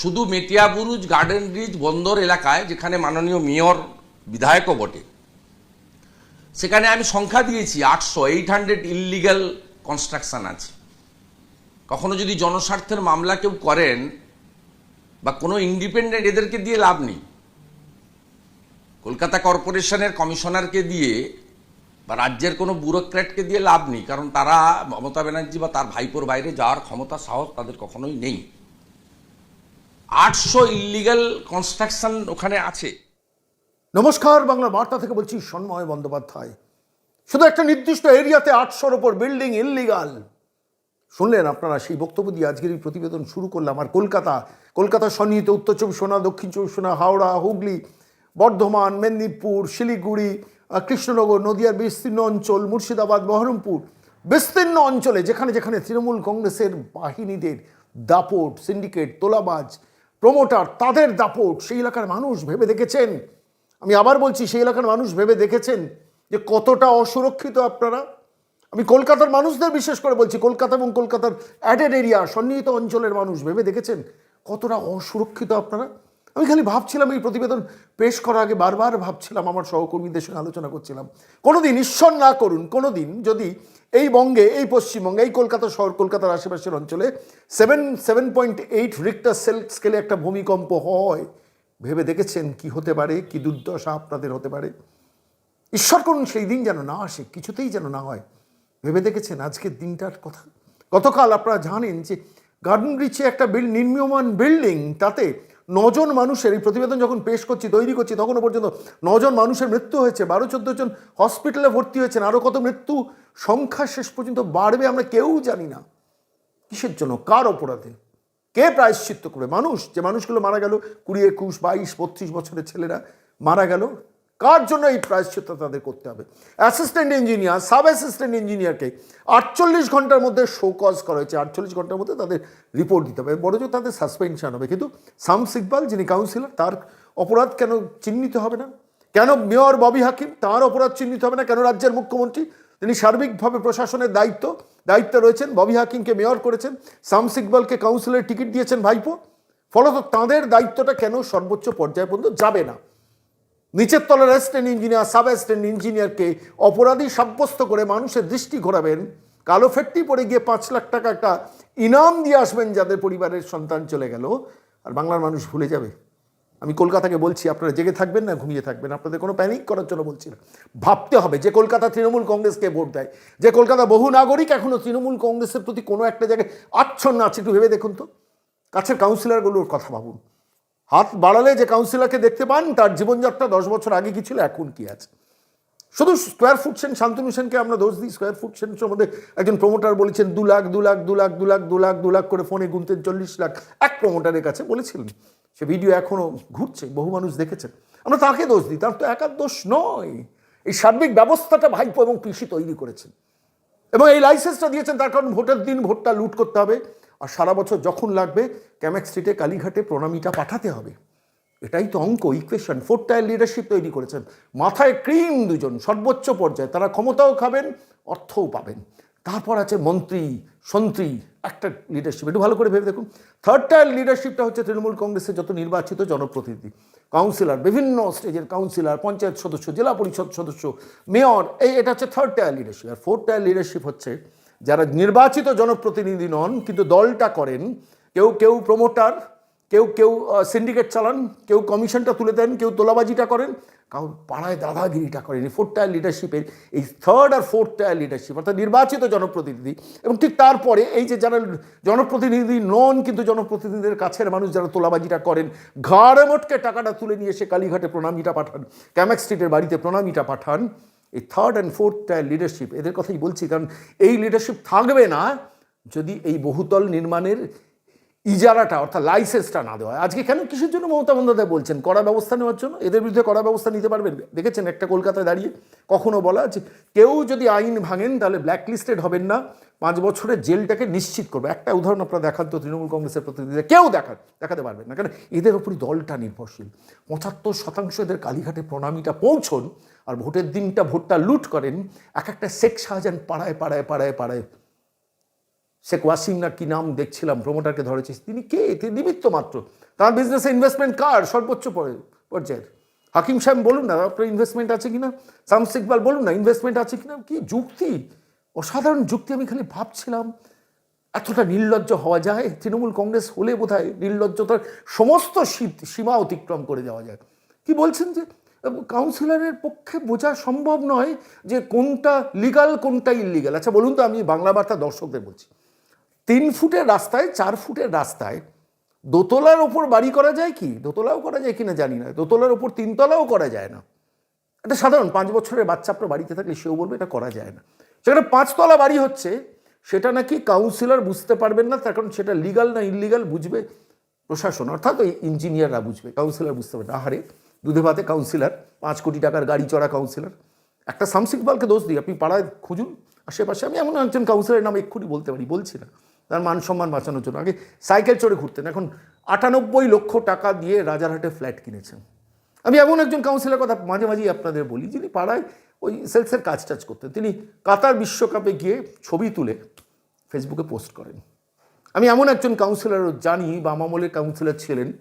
শুধু Metiabruz garden bridge বন্দর এলাকায়, যেখানে মাননীয় মেয়র, বিধায়কও বটে। সেখানে আমি সংখ্যা দিয়েছি আটশো এইট হান্ড্রেড ইললিগাল কনস্ট্রাকশন আছে। কখনো যদি জনস্বার্থের মামলা কেউ করেন, বা কোনো ইন্ডিপেন্ডেন্ট এদেরকে দিয়ে লাভ নেই, কলকাতা কর্পোরেশনের কমিশনারকে দিয়ে, বা রাজ্যের কোনো ব্যুরোক্র্যাটকে দিয়ে লাভ নেই, কারণ তারা মমতা ব্যানার্জি বা তার ভাইপোর বাইরে যাওয়ার ক্ষমতা সাহস তাদের কখনোই নেই। আটশো ইলিগাল কনস্ট্রাকশন ওখানে আছে। নমস্কার, বাংলা বার্তা থেকে বলছি সন্ময় বন্দ্যোপাধ্যায়। শুধু একটা নির্দিষ্ট এরিয়াতে আটশোর ওপর বিল্ডিং ইললিগাল শুনলেন আপনারা সেই বক্তব্য দিয়ে আজকের এই প্রতিবেদন শুরু করলাম। আর কলকাতা কলকাতা সন্নিহিত উত্তর চব্বিশ পরগনা, দক্ষিণ চব্বিশ পরগনা, হাওড়া, হুগলি, বর্ধমান, মেদিনীপুর, শিলিগুড়ি কৃষ্ণনগর, নদিয়ার বিস্তীর্ণ অঞ্চল, মুর্শিদাবাদ, বহরমপুর, বিস্তীর্ণ অঞ্চলে যেখানে যেখানে তৃণমূল কংগ্রেসের বাহিনীদের দাপট সিন্ডিকেট তোলাবাজ প্রমোটার তাদের দাপট, সেই এলাকার মানুষ ভেবে দেখেছেন? আমি আবার বলছি, সেই এলাকার মানুষ ভেবে দেখেছেন যে কতটা অসুরক্ষিত আপনারা? আমি কলকাতার মানুষদের বিশেষ করে বলছি, কলকাতা এবং কলকাতার অ্যাডেড এরিয়া সন্নিহিত অঞ্চলের মানুষ ভেবে দেখেছেন কতটা অসুরক্ষিত আপনারা? আমি খালি ভাবছিলাম, এই প্রতিবেদন পেশ করার আগে বারবার ভাবছিলাম, আমার সহকর্মীদের সঙ্গে আলোচনা করছিলাম। কোনোদিন ঈশ্বর না করুন, কোনোদিন যদি এই বঙ্গে, এই পশ্চিমবঙ্গে, এই কলকাতা শহর, কলকাতার আশেপাশের অঞ্চলে seven seven point eight Richter sell স্কেলে একটা ভূমিকম্প হয়। ভেবে দেখেছেন কি হতে পারে? কি দুর্দশা আপনাদের হতে পারে? ঈশ্বর করুন সেই দিন যেন না আসে, কিছুতেই যেন না হয়। ভেবে দেখেছেন আজকের দিনটার কথা? গতকাল আপনারা জানেন যে গার্ডেন ব্রিজে একটা বিল, নির্মীয়মান বিল্ডিং, তাতে নজন মানুষের, এই প্রতিবেদন যখন পেশ করছি, তৈরি করছি, তখনও পর্যন্ত নজন মানুষের মৃত্যু হয়েছে। বারো, চোদ্দ জন হসপিটালে ভর্তি হয়েছেন আরও কত মৃত্যু? সংখ্যা শেষ পর্যন্ত বাড়বে আমরা কেউ জানি না। কিসের জন্য? কার অপরাধে? কে প্রায়শ্চিত্ত করবে? মানুষ। যে মানুষগুলো মারা গেল, কুড়ি, একুশ, বাইশ, বত্রিশ বছরের ছেলেরা মারা গেল। কার জন্য এই প্রায়শ্চিত্ত তাদের করতে হবে? অ্যাসিস্ট্যান্ট ইঞ্জিনিয়ার সাব অ্যাসিস্ট্যান্ট ইঞ্জিনিয়ারকে আটচল্লিশ ঘণ্টার মধ্যে শোকজ করা হয়েছে। আটচল্লিশ ঘণ্টার মধ্যে তাদের রিপোর্ট দিতে হবে। বড় তাদের সাসপেনশন হবে। কিন্তু সাম ইকবাল, যিনি কাউন্সিলর তার অপরাধ কেন চিহ্নিত হবে না? কেন মেয়র ববি হাকিম, তার অপরাধ চিহ্নিত হবে না? কেন রাজ্যের মুখ্যমন্ত্রী, তিনি সার্বিকভাবে প্রশাসনের দায়িত্ব, দায়িত্বে রয়েছেন, ববি হাকিমকে মেয়র করেছেন সাম ইকবালকে কাউন্সিলের টিকিট দিয়েছেন ভাইপো। ফলত তাঁদের দায়িত্বটা কেন সর্বোচ্চ পর্যায় পর্যন্ত যাবে না? নিচের তলার অ্যাসিস্ট্যান্ট ইঞ্জিনিয়ার সাব অ্যাসিস্ট্যান্ট ইঞ্জিনিয়ারকে অপরাধী সাব্যস্ত করে মানুষের দৃষ্টি ঘোরাবেন, কালো ফেটটি পড়ে গিয়ে পাঁচ লাখ টাকা একটা ইনাম দিয়ে আসবেন যাদের পরিবারের সন্তান চলে গেল। আর বাংলার মানুষ ভুলে যাবে। আমি কলকাতাকে বলছি, আপনারা জেগে থাকবেন না, ঘুমিয়ে থাকবেন। আপনাদের কোনো প্যানিক করার জন্য বলছি না। ভাবতে হবে, যে কলকাতা তৃণমূল কংগ্রেসকে ভোট দেয়, যে কলকাতা বহু নাগরিক এখনও তৃণমূল কংগ্রেসের প্রতি কোনো একটা জায়গায় আচ্ছন্ন আছে, একটু ভেবে দেখুন তো। কাছের কাউন্সিলরগুলোর কথা ভাবুন। হাত বাড়ালে যে কাউন্সিলরকে দেখতে পান, তার জীবনযাত্রা দশ বছর আগে কি ছিল, এখন কি আছে? শুধু স্কোয়ার ফুট সেন শান্তনু সেনকে আমরা দোষ দিই। স্কোয়ার ফুট সেন সম্বন্ধে একজন প্রমোটার বলেছেন, দু লাখ দু লাখ দু লাখ দু লাখ দু লাখ দু লাখ করে ফোনে গুনতেন চল্লিশ লাখ। এক প্রমোটারের কাছে বলেছিলেন, সে ভিডিও এখনও ঘুরছে, বহু মানুষ দেখেছেন। আমরা তাকে দোষ দিই, তার তো একার দোষ নয়। এই সার্বিক ব্যবস্থাটা ভাইপো এবং পিসি তৈরি করেছেন। এবং এই লাইসেন্সটা দিয়েছেন, তার কারণ ভোটের দিন ভোটটা লুট করতে হবে। আর সারা বছর যখন লাগবে ক্যামেক স্ট্রিটে কালীঘাটে প্রণামীটা পাঠাতে হবে। এটাই তো অঙ্ক ইকুয়েশন ফোর টায়ার লিডারশিপ তৈরি করেছেন। মাথায় ক্রিম দুজন, সর্বোচ্চ পর্যায়ে। তারা ক্ষমতাও খাবেন, অর্থও পাবেন। তারপর আছে মন্ত্রী, সন্ত্রী, একটা লিডারশিপ একটু ভালো করে ভেবে দেখুন। থার্ড টায়ার লিডারশিপটা হচ্ছে তৃণমূল কংগ্রেসের যত নির্বাচিত জনপ্রতিনিধি। কাউন্সিলর বিভিন্ন স্টেজের কাউন্সিলর পঞ্চায়েত সদস্য, জেলা পরিষদ সদস্য মেয়র এই এটা হচ্ছে থার্ড টায়ার লিডারশিপ আর ফোর্থ টায়ার লিডারশিপ হচ্ছে যারা নির্বাচিত জনপ্রতিনিধি নন, কিন্তু দলটা করেন, কেউ কেউ প্রমোটার কেউ কেউ সিন্ডিকেট চালান, কেউ কমিশনটা তুলে দেন, কেউ তোলাবাজিটা করেন, কারণ পাড়ায় দাদাগিরিটা করেন ফোর্থ টায়ার লিডারশিপের এই থার্ড আর ফোর্থ টায়ার লিডারশিপ অর্থাৎ নির্বাচিত জনপ্রতিনিধি। এবং ঠিক তারপরে এই যে যারা জনপ্রতিনিধি নন, কিন্তু জনপ্রতিনিধিদের কাছের মানুষ যারা তোলাবাজিটা করেন, ঘাড়ে মোটকে টাকাটা তুলে নিয়ে এসে কালীঘাটে প্রণামীটা পাঠান ক্যামাক স্ট্রিটের বাড়িতে প্রণামীটা পাঠান এই third and fourth tier leadership এদের কথাই বলছি, কারণ এই লিডারশিপ থাকবে না যদি এই বহুতল নির্মাণের ইজারাটা, অর্থাৎ লাইসেন্সটা না দেওয়া। আজকে কেন? কিসের জন্য মমতা বন্দ্যোপাধ্যায় বলছেন? কড়া ব্যবস্থা নেওয়ার জন্য? এদের বিরুদ্ধে কড়া ব্যবস্থা নিতে পারবেন? দেখেছেন, একটা কলকাতায় দাঁড়িয়ে কখনো বলা যে কেউ যদি আইন ভাঙেন, তাহলে ব্ল্যাক লিস্টেড হবেন না, পাঁচ বছরের জেলটাকে নিশ্চিত করবে। একটা উদাহরণ আপনারা দেখান তো, তৃণমূল কংগ্রেসের প্রতিনিধিদের। কেউ দেখান দেখাতে পারবেন না। কারণ এদের ওপরই দলটা নির্ভরশীল। পঁচাত্তর শতাংশ এদের কালীঘাটে প্রণামীটা পৌঁছন আর ভোটের দিনটা ভোটটা লুট করেন, এক একটা শেখ শাহজাহান পাড়ায় পাড়ায় পাড়ায় পাড়ায়। শেখ ওয়াসিম না কি নাম দেখছিলাম প্রমোটারকে ধরেছে তিনি কে? তিনি নিমিত্ত মাত্র। তার বিজনেসে ইনভেস্টমেন্ট কার? সর্বোচ্চ পরে- পর্যায়ের। হাকিম সাহেব বলুন না, আপনার ইনভেস্টমেন্ট আছে কিনা? শামস ইকবাল বলুন না ইনভেস্টমেন্ট আছে কিনা? কি যুক্তি? অসাধারণ যুক্তি, আমি খালি ভাবছিলাম, এতটা নির্লজ্জ হওয়া যায়? তৃণমূল কংগ্রেস হলে বোধ হয় নির্লজ্জতার সমস্ত সীমা অতিক্রম করে যাওয়া যায়। কি বলছেন যে কাউন্সিলরের পক্ষে বোঝা সম্ভব নয় যে কোনটা লিগাল কোনটা ইলিগাল আচ্ছা বলুন তো, আমি বাংলা বার্তা দর্শকদের বলছি। তিন ফুটের রাস্তায়, চার ফুটের রাস্তায় দোতলার ওপর বাড়ি করা যায় কি? দোতলাও করা যায় কি না জানি না। দোতলার ওপর তিনতলাও করা যায় না। এটা সাধারণ, পাঁচ বছরের বাচ্চা আপনার বাড়িতে থাকলে সেও বলবে, এটা করা যায় না। সেখানে পাঁচতলা বাড়ি হচ্ছে, সেটা নাকি কাউন্সিলর বুঝতে পারবেন না, তার কারণ সেটা লিগাল না ইলিগাল বুঝবে প্রশাসন। অর্থাৎ ওই ইঞ্জিনিয়াররা বুঝবে কাউন্সিলর বুঝতে পারবে না। আহারে দুধে ভাতে কাউন্সিলর পাঁচ কোটি টাকার গাড়ি চড়া কাউন্সিলর একটা সামসিকবালকে দোষ দিই, আপনি পাড়ায় খুঁজুন, আশেপাশে। আমি এমন একজন কাউন্সিলরের নাম এক্ষুনি বলতে পারি, বলছি না। তার মান সম্মান বাঁচানোর জন্য। আগে সাইকেল চড়ে ঘুরতেন। এখন আটানব্বই লক্ষ টাকা দিয়ে রাজারহাটে ফ্ল্যাট কিনেছেন। আমি এমন একজন কাউন্সিলর কথা মাঝে মাঝেই আপনাদের বলি, যিনি পাড়ায় ওই সেলসের কাজ টাজ করতেন। তিনি কাতার বিশ্বকাপে গিয়ে ছবি তুলে ফেসবুকে পোস্ট করেন। আমি এমন একজন কাউন্সিলরও জানি বা কাউন্সিলর ছিলেন।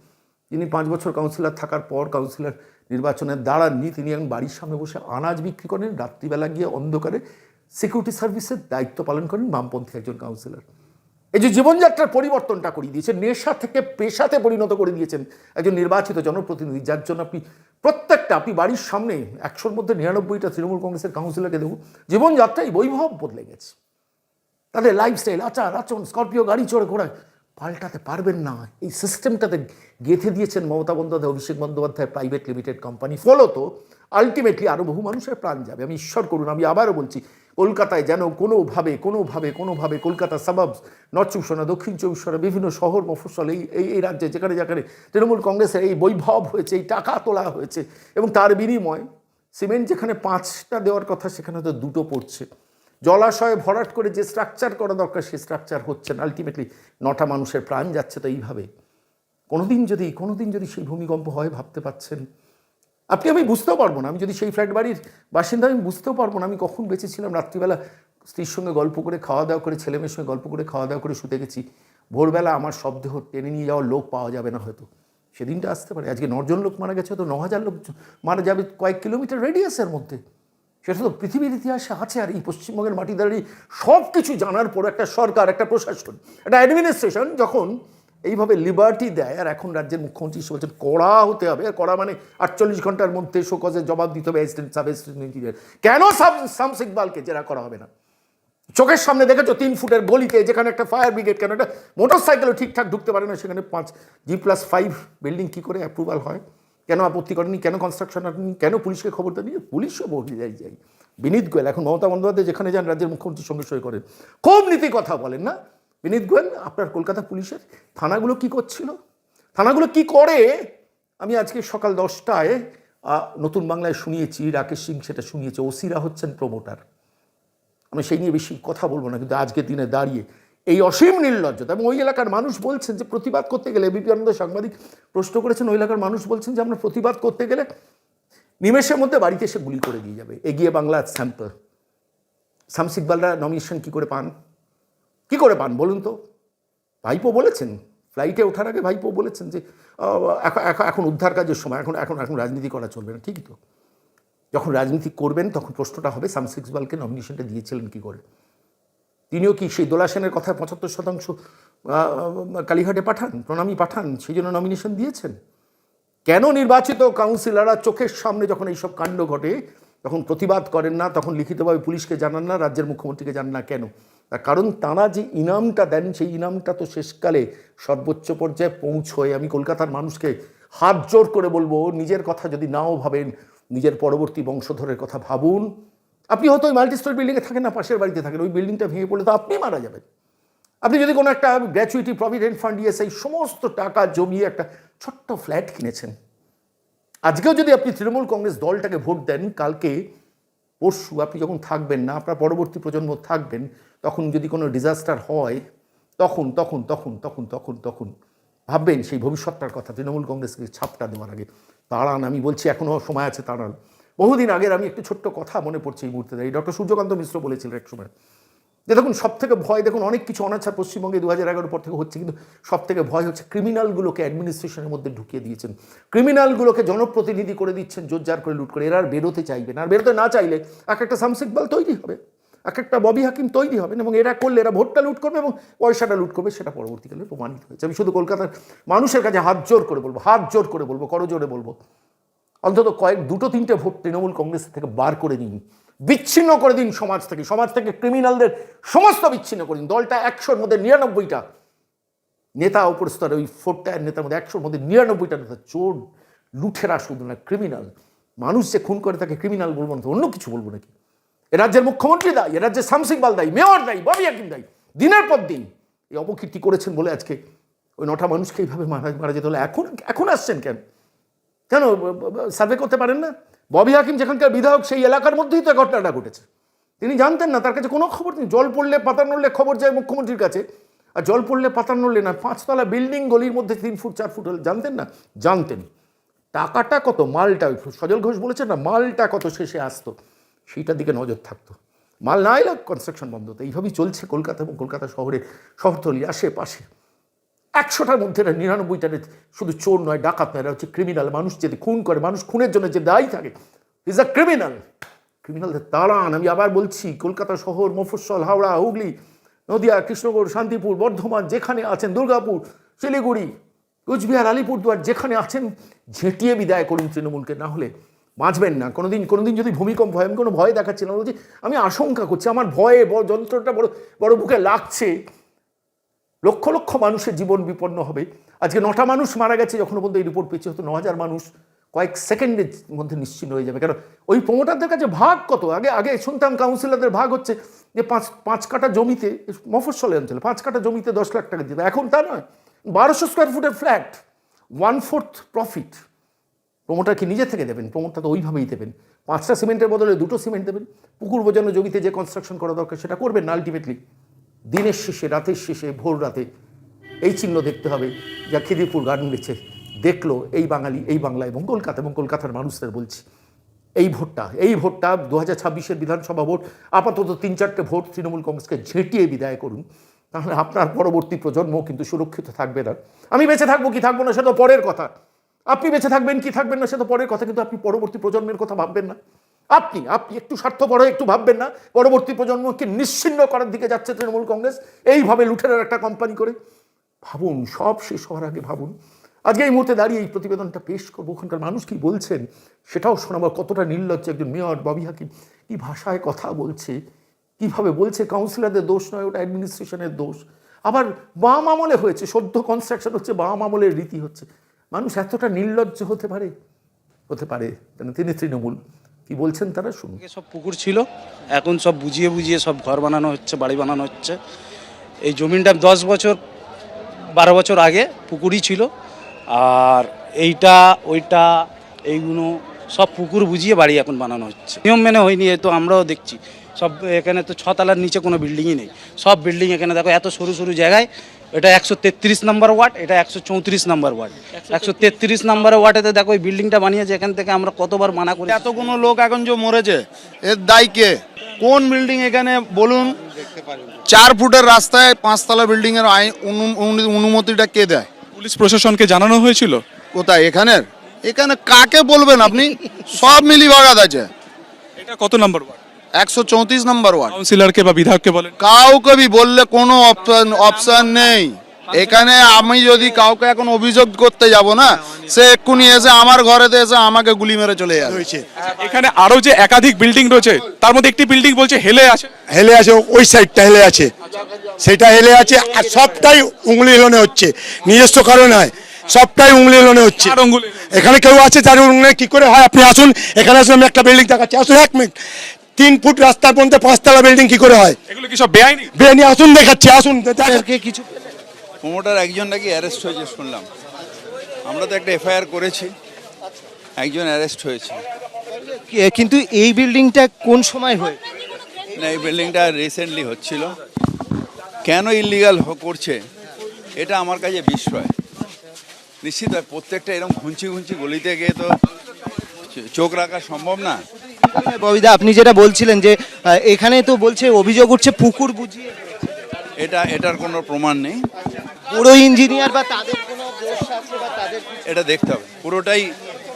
যিনি পাঁচ বছর কাউন্সিলর থাকার পর কাউন্সিলর নির্বাচনে দাঁড়াননি তিনি এখন বাড়ির সামনে বসে আনাজ বিক্রি করেন, রাত্রিবেলা গিয়ে অন্ধকারে সিকিউরিটি সার্ভিসের দায়িত্ব পালন করেন বামপন্থী একজন কাউন্সিলর এই যে জীবনযাত্রার পরিবর্তনটা করিয়ে দিয়েছেন, নেশা থেকে পেশাতে পরিণত করে দিয়েছেন একজন নির্বাচিত জনপ্রতিনিধি, যার জন্য আপনি প্রত্যেকটা, আপনি বাড়ির সামনে একশোর মধ্যে নিরানব্বইটা তৃণমূল কংগ্রেসের কাউন্সিলরকে দেখুন, জীবনযাত্রায় বৈভব বদলে গেছে। তাদের লাইফস্টাইল আচার আচরণ স্করপিও গাড়ি চড়ে ঘোড়ায় পাল্টাতে পারবেন না। এই সিস্টেমটাতে গেঁথে দিয়েছেন Mamata Bandyopadhyay Abhishek Bandyopadhyay private limited company ফলত আলটিমেটলি আরও বহু মানুষের প্রাণ যাবে। আমি ঈশ্বর করুন আমি আবারও বলছি কলকাতায় যেন কোনোভাবে কোনোভাবে কোনোভাবে কলকাতা সাবাবস নর্থ পরগনা, দক্ষিণ পরগনা, বিভিন্ন শহর মফস্বল এই এই এই রাজ্যে যেখানে যেখানে তৃণমূল কংগ্রেসের এই বৈভব হয়েছে এই টাকা তোলা হয়েছে এবং তার বিনিময় সিমেন্ট যেখানে পাঁচটা দেওয়ার কথা সেখানে তো দুটো পড়ছে। জলাশয়ে ভরাট করে যে স্ট্রাকচার করা দরকার, সেই স্ট্রাকচার হচ্ছে না। আলটিমেটলি নটা মানুষের প্রাণ যাচ্ছে তো এইভাবে। কোনোদিন যদি কোনোদিন যদি সেই ভূমিকম্প হয়, ভাবতে পাচ্ছেন আপনি, আমি বুঝতেও পারব না। আমি যদি সেই ফ্ল্যাট বাড়ির বাসিন্দা, আমি বুঝতেও পারব না। আমি কখন বেঁচেছিলাম? রাত্রিবেলা স্ত্রীর সঙ্গে গল্প করে, খাওয়া দাওয়া করে ছেলেমেয়ের সঙ্গে গল্প করে, খাওয়া দাওয়া করে শুতে গেছি। ভোরবেলা আমার শবদেহ টেনে নিয়ে যাওয়ার লোক পাওয়া যাবে না হয়তো। সেদিনটা আসতে পারে। আজকে নজন লোক মারা গেছে, তো ন হাজার লোক মারা যাবে কয়েক কিলোমিটার রেডিয়াসের মধ্যে। সেটা তো পৃথিবীর ইতিহাসে আছে আর এই পশ্চিমবঙ্গের মাটি দাঁড়িয়ে সব কিছু জানার পর একটা সরকার, একটা প্রশাসন, একটা অ্যাডমিনিস্ট্রেশন যখন এইভাবে লিবার্টি দেয়, আর এখন রাজ্যের মুখ্যমন্ত্রী এসে বলছেন, কড়া হতে হবে। আর কড়া মানে আটচল্লিশ ঘণ্টার মধ্যে শোকজের জবাব দিতে হবে অ্যাসিস্ট্যান্ট সাব অ্যাসিস্ট্যান্ট ইঞ্জিনিয়ার কেন সাব শামস ইকবালকে জেরা করা হবে না? চোখের সামনে দেখেছ, তিন ফুটের গলিতে যেখানে একটা ফায়ার ব্রিগেড কেন একটা মোটর সাইকেলও ঠিকঠাক ঢুকতে পারে না, সেখানে পাঁচ জি প্লাস ফাইভ বিল্ডিং কী করে অ্যাপ্রুভাল হয়? কেন আপত্তি করেনি কেন কনস্ট্রাকশন আপনি কেন পুলিশকে খবরটা দিয়ে পুলিশও বহি যাই যাই বিনীত গোয়েল, এখন মমতা বন্দ্যোপাধ্যায় যেখানে যান, রাজ্যের মুখ্যমন্ত্রীর সঙ্গে সই করেন। খুব নীতি কথা বলেন, না? বিনীত গোয়েল, আপনার কলকাতা পুলিশের থানাগুলো কি করছিল? থানাগুলো কি করে? আমি আজকে সকাল দশটায় নতুন বাংলায় শুনিয়েছি, রাকেশ সিং সেটা শুনিয়েছে। ওসিরা হচ্ছেন প্রমোটার আমি সেই নিয়ে বেশি কথা বলব না, কিন্তু আজকের দিনে দাঁড়িয়ে এই অসীম নির্লজ্জতা এবং ওই এলাকার মানুষ বলছেন যে প্রতিবাদ করতে গেলে বিপি আনন্দ সাংবাদিক প্রশ্ন করেছেন, ওই এলাকার মানুষ বলছেন যে আমরা প্রতিবাদ করতে গেলে নিমেষের মধ্যে বাড়িতে এসে গুলি করে দিয়ে যাবে। এগিয়ে বাংলা স্যাম্পল শামস ইকবালরা নমিনেশন কী করে পান? কি করে পান বলুন তো? ভাইপো বলেছেন ফ্লাইটে ওঠার আগে ভাইপো বলেছেন যে এখন- উদ্ধার কাজের সময়, এখন এখন এখন রাজনীতি করা চলবে না, ঠিকই তো। যখন রাজনীতি করবেন তখন প্রশ্নটা হবে শামস ইকবালকে নমিনেশনটা দিয়েছিলেন কি করে? তিনিও কি সেই দোলা সেনের কথা পঁচাত্তর শতাংশ কালীঘাটে পাঠান, প্রণামী পাঠান, সেই জন্য নমিনেশন দিয়েছেন? কেন নির্বাচিত কাউন্সিলররা চোখের সামনে যখন এইসব কাণ্ড ঘটে তখন প্রতিবাদ করেন না, তখন লিখিতভাবে পুলিশকে জানান না, রাজ্যের মুখ্যমন্ত্রীকে জানান না, কেন? তার কারণ তারা যে ইনামটা দেন, সেই ইনামটা তো শেষকালে সর্বোচ্চ পর্যায়ে পৌঁছয়। আমি কলকাতার মানুষকে হাত জোর করে বলব, নিজের কথা যদি নাও ভাবেন, নিজের পরবর্তী বংশধরের কথা ভাবুন। আপনি হয়তো ওই মাল্টি স্টোরি বিল্ডিংয়ে থাকেন না, পাশের বাড়িতে থাকেন, ওই বিল্ডিংটা ভেঙে পড়লে তো আপনি মারা যাবেন। আপনি যদি কোনো একটা গ্র্যাচুইটি প্রভিডেন্ট ফান্ড ইএসআই সমস্ত টাকা জমিয়ে একটা ছোট্ট ফ্ল্যাট কিনেছেন। আজকেও যদি আপনি তৃণমূল কংগ্রেস দলটাকে ভোট দেন, কালকে পরশু আপনি যখন থাকবেন না, আপনার পরবর্তী প্রজন্ম থাকবেন, তখন যদি কোনো ডিজাস্টার হয়, তখন তখন তখন তখন তখন তখন ভাববেন সেই ভবিষ্যৎটার কথা, তৃণমূল কংগ্রেসকে ছাপটা দেওয়ার আগে। তাড়ান আমি বলছি এখনও সময় আছে তাড়ান বহুদিন আগের আমি একটু ছোট্ট কথা মনে পড়ছে এই মুহূর্তে, এই ডক্টর সূর্যকান্ত মিশ্র বলেছিলেন এক সময়। যে দেখুন সব থেকে ভয়, দেখুন, অনেক কিছু অনাচার পশ্চিমবঙ্গে দু হাজার এগারো পর থেকে হচ্ছে, কিন্তু সব থেকে ভয় হচ্ছে ক্রিমিনালগুলোকে অ্যাডমিনিস্ট্রেশনের মধ্যে ঢুকিয়ে দিয়েছেন। ক্রিমিনালগুলোকে জনপ্রতিনিধি করে দিচ্ছেন জোরজার করে লুট করে। এরা আর বেরোতে চাইবে না। আর বেরোতে না চাইলে এক একটা সামসিকবাল তৈরি হবে, এক একটা ববি হাকিম তৈরি হবেন এবং এরা করলে, এরা ভোটটা লুট করবে এবং পয়সাটা লুট করবে, সেটা পরবর্তীকালে প্রমাণিত হয়েছে। আমি শুধু কলকাতার মানুষের কাছে হাত জোর করে বলব, হাত জোর করে বলব, করজোরে বলব। অন্তত কয়েক দুটো তিনটে ভোট তৃণমূল কংগ্রেস থেকে বার করে দিন। বিচ্ছিন্ন করে দিন সমাজ থেকে। সমাজ থেকে ক্রিমিনালদের সমস্ত বিচ্ছিন্ন করে দিন। দলটা একশোর মধ্যে নিরানব্বইটা। নেতা উপর স্তরে ওই ফোরটা নেতার মধ্যে একশোর মধ্যে নিরানব্বইটা নেতা চোর, লুঠেরা শুধু না ক্রিমিনাল মানুষ যে খুন করে তাকে ক্রিমিনাল বলব না অন্য কিছু বলব নাকি? এ রাজ্যের মুখ্যমন্ত্রী দায়ী, এ রাজ্যের শামসিকবাল দায়ী, মেয়র দায়ী, ববি হাকিম দায়ী। দিনের পর দিন এই অপকীর্তি করেছেন বলে আজকে ওই নটা মানুষকে এইভাবে মারা মারা যেতে হলো এখন এখন আসছেন কেন? কেন সার্ভে করতে পারেন না? ববি হাকিম যেখানকার বিধায়ক, সেই এলাকার মধ্যেই তো ঘটনাটা ঘটেছে। তিনি জানতেন না, তার কাছে কোনো খবর নেই। জল পড়লে পাতা নড়লে খবর যায় মুখ্যমন্ত্রীর কাছে। আর জল পড়লে পাতা নড়লে না, পাঁচতলা বিল্ডিং গলির মধ্যে তিন ফুট, চার ফুট হলে জানতেন না? জানতেন। টাকাটা কত, মালটা? সজল ঘোষ বলেছেন না, মালটা কত শেষে আসতো? সেইটার দিকে নজর থাকতো। মাল না এলে কনস্ট্রাকশন বন্ধ তো এইভাবেই চলছে কলকাতা এবং কলকাতা শহরের শহরতলি আশেপাশে। একশোটার মধ্যে এরা নিরানব্বইটা শুধু চোর নয়, ডাকাত নয় হচ্ছে ক্রিমিনাল মানুষ যদি খুন করে, মানুষ খুনের জন্য যে দায়ী থাকে ইজ আ ক্রিমিনাল ক্রিমিনালদের তাড়ান আমি আবার বলছি, কলকাতা শহর, মফস্বল, হাওড়া, হুগলি, নদিয়া কৃষ্ণগড় শান্তিপুর, বর্ধমান, যেখানে আছেন, দুর্গাপুর, শিলিগুড়ি, কুচবিহার, আলিপুরদুয়ার, যেখানে আছেন, ঝেঁটিয়ে বিদায় করুন তৃণমূলকে, না হলে বাঁচবেন না। কোনোদিন কোনোদিন যদি ভূমিকম্প হয়, আমি কোনো ভয় দেখাচ্ছি না। বলছি আমি আশঙ্কা করছি, আমার ভয়ে বড় যন্ত্রটা বড় বড় বুকে লাগছে। লক্ষ লক্ষ মানুষের জীবন বিপন্ন হবে। আজকে নটা মানুষ মারা গেছে, যখন পর্যন্ত এই রিপোর্ট পেয়েছে হতো ন হাজার মানুষ কয়েক সেকেন্ডের মধ্যে নিশ্চিন্ন হয়ে যাবে। কেন? ওই প্রমোটারদের কাছে ভাগ কত? আগে আগে শুনতাম কাউন্সিলরদের ভাগ হচ্ছে যে পাঁচ পাঁচ কাটা জমিতে, মফস্বলে অঞ্চলে পাঁচ কাটা জমিতে দশ লাখ টাকা দিতে। এখন তা নয়। বারোশো স্কোয়ার ফুটের flat one fourth profit promoter কি নিজে থেকে দেবেন? প্রমোটার তো ওইভাবেই দেবেন। পাঁচটা সিমেন্টের বদলে দুটো সিমেন্ট দেবেন। পুকুর বোঝানো জমিতে যে কনস্ট্রাকশন করা দরকার, সেটা করবেন আলটিমেটলি দিনের শেষে, রাতের শেষে, ভোর রাতে এই চিহ্ন দেখতে হবে যা খিদিরপুর গার্ডেন বেছে দেখল এই বাঙালি, এই বাংলা এবং কলকাতা এবং কলকাতার মানুষদের বলছি। এই ভোটটা এই ভোটটা দু হাজার ছাব্বিশের বিধানসভা ভোট, আপাতত তিন চারটে ভোট তৃণমূল কংগ্রেসকে ঝেঁটিয়ে বিদায় করুন। তাহলে আপনার পরবর্তী প্রজন্ম কিন্তু সুরক্ষিত থাকবে না। আমি বেঁচে থাকব কি থাকব না, সে তো পরের কথা। আপনি বেঁচে থাকবেন কি থাকবেন না, সে তো পরের কথা, কিন্তু আপনি পরবর্তী প্রজন্মের কথা ভাববেন না। আপনি আপনি একটু স্বার্থপর একটু ভাববেন না। পরবর্তী প্রজন্মকে নিশ্চিন্ন করার দিকে যাচ্ছে তৃণমূল কংগ্রেস। এইভাবে লুঠেরার একটা কোম্পানি করে। ভাবুন, সব শেষ হওয়ার আগে ভাবুন। আজকে এই মুহূর্তে দাঁড়িয়ে এই প্রতিবেদনটা পেশ করব। ওখানকার মানুষ কি বলছেন, সেটাও শোনাবো। কতটা নির্লজ্জ একজন মেয়র ববি হাকিম। কি ভাষায় কথা বলছে, কীভাবে বলছে কাউন্সিলরদের দোষ নয়, ওটা অ্যাডমিনিস্ট্রেশনের দোষ। আবার বাম আমলে হয়েছে, সদ্য কনস্ট্রাকশন হচ্ছে, বাম আমলের রীতি হচ্ছে। মানুষ এতটা নির্লজ্জ হতে পারে? হতে পারে কেন তিনি তৃণমূল। কি বলছেন তারা শুনুন। সব পুকুর ছিল, এখন সব বুঝিয়ে বুঝিয়ে সব ঘর বানানো হচ্ছে, বাড়ি বানানো হচ্ছে। এই জমিনটা দশ বছর, বারো বছর আগে পুকুরই ছিল, আর এইটা, ওইটা এইগুলো সব পুকুর বুঝিয়ে বাড়ি এখন বানানো হচ্ছে। নিয়ম মেনে হয়নি তো আমরাও দেখছি। সব এখানে তো ছতলার নিচে কোনো বিল্ডিংই নেই। সব বিল্ডিং এখানে দেখো, এত সরু সরু জায়গায় এটা একশো তেত্রিশ নম্বর ওয়ার্ড এটা একশো চৌত্রিশ নম্বর ওয়ার্ড। একশো তেত্রিশ। নম্বর ওয়ার্ডেতে দেখো এই বিল্ডিংটা বানিয়েছে এখান থেকে আমরা কতবার মানা করি এতগুলো লোক এখন যে মরেছে এর দায় কে? কোন বিল্ডিং এখানে বলুন? চার ফুটের রাস্তায় পাঁচতলা বিল্ডিং এর আইন অনু- অনু- অনুমতিটা কে দেয়? পুলিশ প্রশাসনকে জানানো হয়েছিল? কোথায় এখানের? এখানে কাকে বলবেন আপনি? সব মিলি বাগাত আছে। এটা কত নম্বর ওয়ার্ড? একশো চৌত্রিশ নম্বর ওয়ার্ড। কাউন্সিলরকে বা বিধায়ককে বলেন। কাউকে বললে কোনো অপশন অপশন নেই। এখানে আমি যদি কাউকে এখন অভিযোগ করতে যাব না সে এক্ষুনি এসে আমার ঘরেতে এসে আমাকে গুলি মেরে চলে যাবে। এখানে আরও যে একাধিক বিল্ডিং রয়েছে তার মধ্যে একটি বিল্ডিং বলছে হেলে আছে। হেলে আছে ওই সাইডটা হেলে আছে। সেটা হেলে আছে আর সবটাই উঙ্গলি হিলনে হচ্ছে। নিজস্ব কারণ নয় সবটাই উঙ্গলি হিলনে হচ্ছে। এখানে কেউ আছে যার উঙ্গলি কি করে হয়? আপনি আসুন এখানে আসুন আমি একটা বিল্ডিং দেখাচ্ছি। আসুন এক মিনিট তিন ফুট রাস্তার মধ্যে পাঁচতলা বিল্ডিং কি করে হয়? এগুলো কি সব বেআইনি? বেরিয়ে আসুন দেখাচ্ছি আসুন কিছু প্রমোটার একজন নাকি অ্যারেস্ট হয়েছে শুনলাম। আমরা তো একটা এফআইআর করেছি একজন অ্যারেস্ট হয়েছে। কিন্তু এই বিল্ডিংটা কোন সময় হয় না এই বিল্ডিংটা রিসেন্টলি হচ্ছিল। কেন ইলিগাল করছে এটা আমার কাছে বিস্ময়। নিশ্চিত প্রত্যেকটা এরকম ঘুঞ্চি ঘুঞ্চি গলিতে গিয়ে তো চোখ রাখা সম্ভব না। ববিদা আপনি যেটা বলছিলেন যে এখানে তো বলছে অভিযোগ উঠছে পুকুর বুঝিয়ে এটা এটার কোনো প্রমাণ নেই। পুরো ইঞ্জিনিয়ার বা তাদের কোনো দোষ আছে বা তাদের এটা দেখতে হবে। পুরোটাই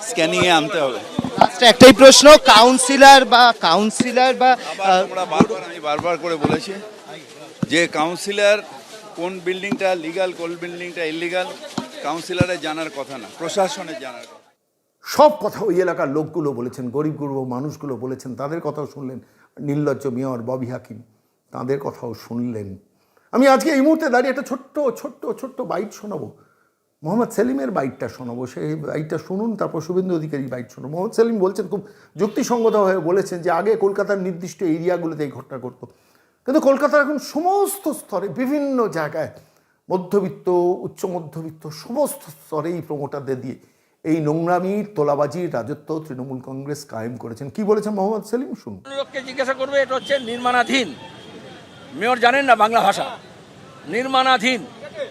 স্ক্যানিংয়ে আনতে হবে। একটাই প্রশ্ন কাউন্সিলর বা কাউন্সিলর বা বারবার আমি বারবার করে বলেছি যে কাউন্সিলর কোন বিল্ডিংটা লিগাল কোন বিল্ডিংটা ইলিগাল কাউন্সিলরের জানার কথা না প্রশাসনের জানার কথা। সব কথা ওই এলাকার লোকগুলো বলেছেন, গরিব গরিব মানুষগুলো বলেছেন, তাদের কথাও শুনলেন। নির্লজ্জ মেয়র ববি হাকিম, তাদের কথাও শুনলেন। আমি আজকে এই মুহূর্তে দাঁড়িয়ে একটা ছোট্ট ছোট্ট ছোট্ট বাইট শোনাবো। মোহাম্মদ সেলিমের বাইটটা শোনাবো। সেই বাইটটা শুনুন, তারপর শুভেন্দু অধিকারী বাইট শোনাবো। মোহাম্মদ সেলিম বলছেন, খুব যুক্তিসঙ্গত হয়ে বলেছেন যে আগে কলকাতার নির্দিষ্ট এরিয়াগুলোতে এই ঘটনা ঘটতো। কিন্তু কলকাতার এখন সমস্ত স্তরে, বিভিন্ন জায়গায় মধ্যবিত্ত উচ্চ মধ্যবিত্ত সমস্ত স্তরে এই প্রমোটারদের দিয়ে এই নোংরামি তোলাবাজির রাজত্ব তৃণমূল কংগ্রেস কায়েম করেছেন। কি বলেছেন মোহাম্মদ সেলিম? শুনুন। লোককে জিজ্ঞাসা করবে, এটা হচ্ছে নির্মাণাধীন। মেয়র জানেন না বাংলা ভাষা। নির্মাণাধীন।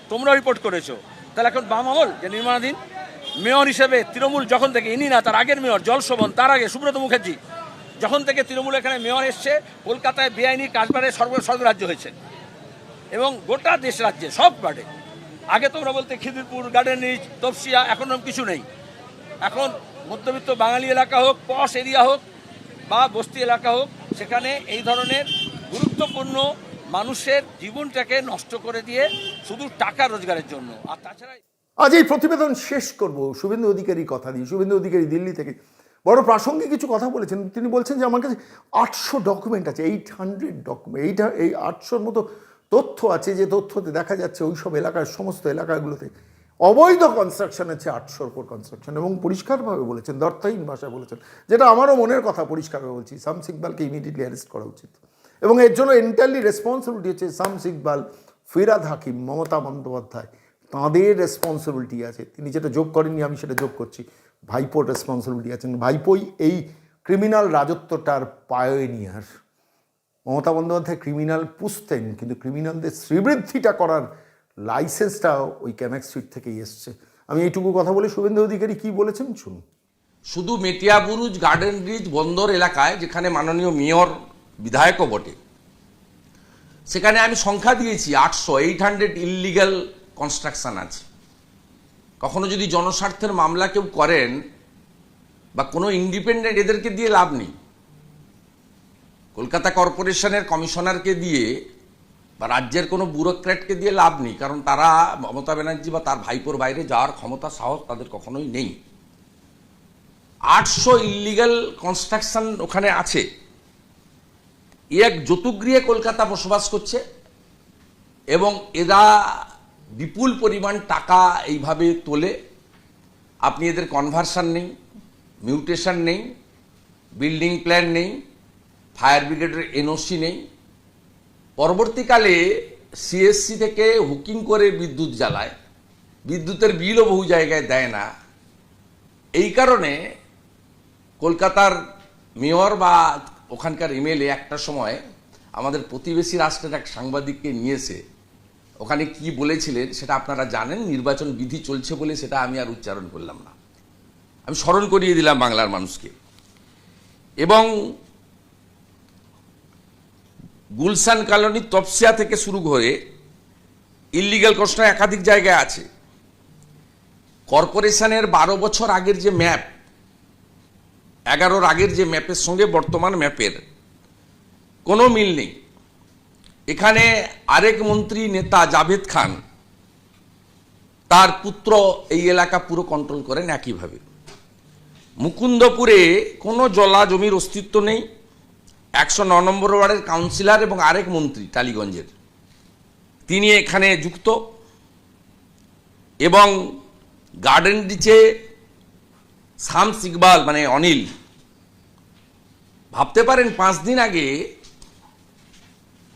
তোমরা রিপোর্ট করেছ। তাহলে এখন বাম আমল যে নির্মাণাধীন। মেয়র হিসেবে তৃণমূল যখন থেকে, ইনি না, তার আগের মেয়র জলশোভন তার আগে সুব্রত মুখার্জি, যখন থেকে তৃণমূল এখানে মেয়র এসছে, কলকাতায় বেআইনি কাজবারে সর্ব সর্বরাজ্য হয়েছে। এবং গোটা দেশ রাজ্যে সব গার্ডে আগে তোমরা বলতে খিদিরপুর, গার্ডেন তপসিয়া, এখন কিছু নেই। এখন মধ্যবিত্ত বাঙালি এলাকা হোক, পশ এরিয়া হোক বা বস্তি এলাকা হোক, সেখানে এই ধরনের গুরুত্বপূর্ণ মানুষের জীবনটাকে নষ্ট করে দিয়ে শুধু টাকা রোজগারের জন্য। আর তাছাড়া আজ এই প্রতিবেদন শেষ করব, শুভেন্দু অধিকারীর কথা দিয়ে শুভেন্দু অধিকারী দিল্লি থেকে। বড় প্রাসঙ্গিক কিছু কথা বলেছেন। তিনি বলছেন যে, আমার কাছে আটশো ডকুমেন্ট আছে এইট হান্ড্রেড ডকুমেন্ট এইটা, এই আটশোর মতো তথ্য আছে, যে তথ্যতে দেখা যাচ্ছে ওই সব এলাকার, সমস্ত এলাকাগুলোতে। অবৈধ কনস্ট্রাকশন আছে আটশোর উপর কনস্ট্রাকশন এবং পরিষ্কারভাবে বলেছেন দর্থহীন ভাষায় বলেছেন, যেটা আমারও মনের কথা পরিষ্কারভাবে বলছি, সাম সিকবালকে ইমিডিয়েটলি অ্যারেস্ট করা উচিত। এবং এর জন্য এন্টারলি রেসপন্সিবিলিটি হচ্ছে সাম সিকবাল, ফিরাদ হাকিম, মমতা বন্দ্যোপাধ্যায়, তাঁদের রেসপন্সিবিলিটি আছে। তিনি যেটা যোগ করেননি, আমি সেটা যোগ করছি। ভাইপোর রেসপন্সিবিলিটি আছেন ভাইপোই এই ক্রিমিনাল রাজত্বটার পায়োনিয়ার মমতা বন্দ্যোপাধ্যায় ক্রিমিনাল পুষতেন, কিন্তু ক্রিমিনালদের শ্রীবৃদ্ধিটা করার লাইসেন্সটা ওই ক্যামেক সুইট থেকেই এসছে। আমি এইটুকু কথা বলে, শুভেন্দু অধিকারী কি বলেছেন শুনুন। শুধু মেটিয়াবুরুজ গার্ডেন ব্রিজ বন্দর এলাকায়, যেখানে মাননীয় মেয়র, বিধায়কও বটে, সেখানে আমি সংখ্যা দিয়েছি আটশো এইট হান্ড্রেড ইললিগাল কনস্ট্রাকশন আছে। কখনো যদি জনস্বার্থের মামলা কেউ করেন, বা কোনো ইন্ডিপেন্ডেন্ট এদেরকে দিয়ে লাভ নেই, কলকাতা কর্পোরেশনের কমিশনারকে দিয়ে বা রাজ্যের কোনো ব্যুরোক্র্যাটকে দিয়ে লাভ নেই, কারণ তারা মমতা ব্যানার্জি বা তার ভাইপোর বাইরে যাওয়ার ক্ষমতা, সাহস তাদের কখনোই নেই। আটশো ইলিগাল কনস্ট্রাকশন ওখানে আছে। এক যতুগৃহে কলকাতা বসবাস করছে এবং এরা বিপুল পরিমাণ টাকা এইভাবে তোলে। আপনি এদের কনভার্সান নেই মিউটেশন নেই বিল্ডিং প্ল্যান নেই ফায়ার ব্রিগেডের এনওসি নেই। পরবর্তীকালে সিএসসি থেকে হুকিং করে বিদ্যুৎ জ্বালায়। বিদ্যুতের বিলও বহু জায়গায় দেয় না। এই কারণে কলকাতার মেয়র বা ওখানকার এমএলএ একটা সময় আমাদের প্রতিবেশী রাষ্ট্রের এক সাংবাদিককে নিয়েছে। ওখানে কি বলেছিলেন সেটা আপনারা জানেন, নির্বাচন বিধি চলছে বলে সেটা আমি আর উচ্চারণ করলাম না। আমি স্মরণ করিয়ে দিলাম বাংলার মানুষকে। এবং গুলশান কলোনি তপসিয়া থেকে শুরু করে ইল্লিগাল কষ্ট একাধিক জায়গায় আছে। কর্পোরেশনের বারো বছর আগের যে ম্যাপ, এগারোর আগের যে ম্যাপের সঙ্গে বর্তমান ম্যাপের কোনো মিল নেই। এখানে আরেক মন্ত্রী নেতা জাভেদ খান, তার পুত্র এই এলাকা পুরো কন্ট্রোল করেন একইভাবে। মুকুন্দপুরে কোনো জলা জমির অস্তিত্ব নেই। একশো ন নম্বর ওয়ার্ডের কাউন্সিলর এবং আরেক মন্ত্রী টালিগঞ্জের। তিনি এখানে যুক্ত এবং গার্ডেন ডিচে শামস ইকবাল মানে অনিল। ভাবতে পারেন, পাঁচ দিন আগে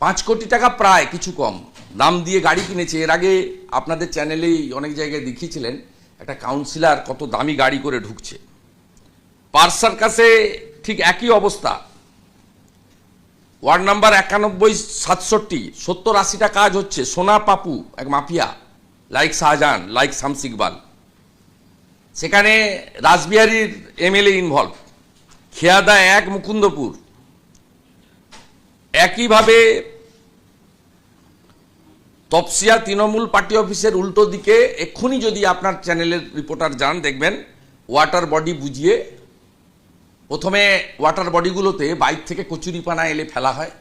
পাঁচ কোটি টাকা প্রায়, কিছু কম দাম দিয়ে গাড়ি কিনেছে। এর আগে আপনাদের চ্যানেলেই অনেক জায়গায় দেখিয়েছিলেন, একটা কাউন্সিলর কত দামি গাড়ি করে ঢুকছে। পার্সার কাছে ঠিক একই অবস্থা। ওয়ার্ড নাম্বার একানব্বই সাতষট্টি, সত্তর আশিটা কাজ হচ্ছে। সোনা পাপু, এক mafia, like Shahjahan, like Shams Iqbal. সেখানে রাসবিহারীর এমএলএ ইনভলভ খেয়াদা এক, মুকুন্দপুর। একইভাবে তপসিয়া তৃণমূল পার্টি অফিসের উল্টো দিকে, এক্ষুনি যদি আপনার চ্যানেলের রিপোর্টার যান, দেখবেন ওয়াটার বডি বুঝিয়ে প্রথমে ওয়াটার বডিগুলোতে বাইক থেকে কচুরিপানা এলে ফেলা হয়,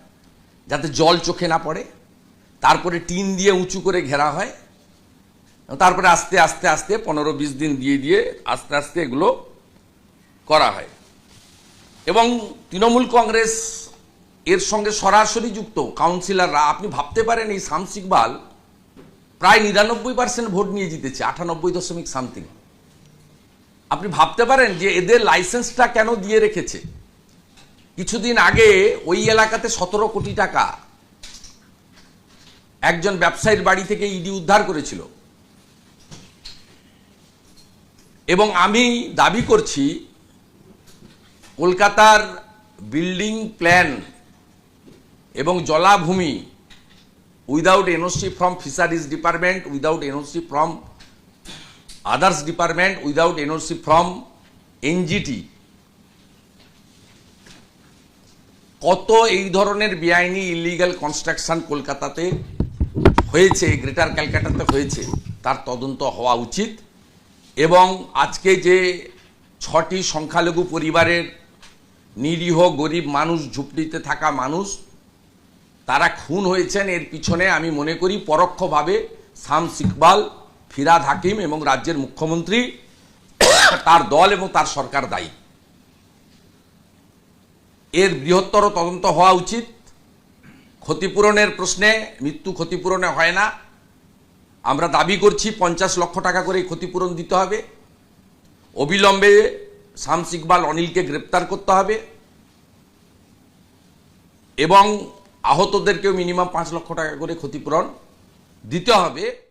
যাতে জল চোখে না পড়ে, তারপরে টিন দিয়ে উঁচু করে ঘেরা হয়, তারপরে আস্তে আস্তে আস্তে পনেরো বিশ দিন দিয়ে দিয়ে আস্তে আস্তে এগুলো করা হয়। এবং তৃণমূল কংগ্রেস এর সঙ্গে সরাসরি যুক্ত কাউন্সিলররা, আপনি ভাবতে পারেন এই শামস ইকবাল প্রায় নিরানব্বই পার্সেন্ট ভোট নিয়ে জিতেছে, আটানব্বই দশমিক সামথিং আপনি ভাবতে পারেন যে এদের লাইসেন্সটা কেন দিয়ে রেখেছে? কিছুদিন আগে ওই এলাকাতে সতেরো কোটি টাকা একজন ব্যবসায়ীর বাড়ি থেকে ইডি উদ্ধার করেছিল। এবং আমি দাবি করছি, কলকাতার বিল্ডিং প্ল্যান এবং জলাভূমি without NOC from fisheries department, without NOC from others department without NOC from NGT কত এই ধরনের বেআইনি ইলিগাল কনস্ট্রাকশন কলকাতাতে হয়েছে গ্রেটার ক্যালকাটাতে হয়েছে, তার তদন্ত হওয়া উচিত। এবং আজকে যে ছটি সংখ্যালঘু পরিবারের নিরীহ গরিব মানুষ, ঝুপড়িতে থাকা মানুষ, তারা খুন হয়েছেন, এর পিছনে আমি মনে করি পরোক্ষভাবে শামস ইকবাল ফিরাদ হাকিম এবং রাজ্যের মুখ্যমন্ত্রী তার দল এবং তার সরকার দায়ী। এর বৃহত্তর তদন্ত হওয়া উচিত। ক্ষতিপূরণের প্রশ্নে মৃত্যু ক্ষতিপূরণে হয় না। আমরা দাবি করছি পঞ্চাশ লক্ষ টাকা করে ক্ষতিপূরণ দিতে হবে। অবিলম্বে শামস ইকবাল অনিলকে গ্রেপ্তার করতে হবে। এবং আহতদেরকেও মিনিমাম পাঁচ লক্ষ টাকা করে ক্ষতিপূরণ দিতে হবে।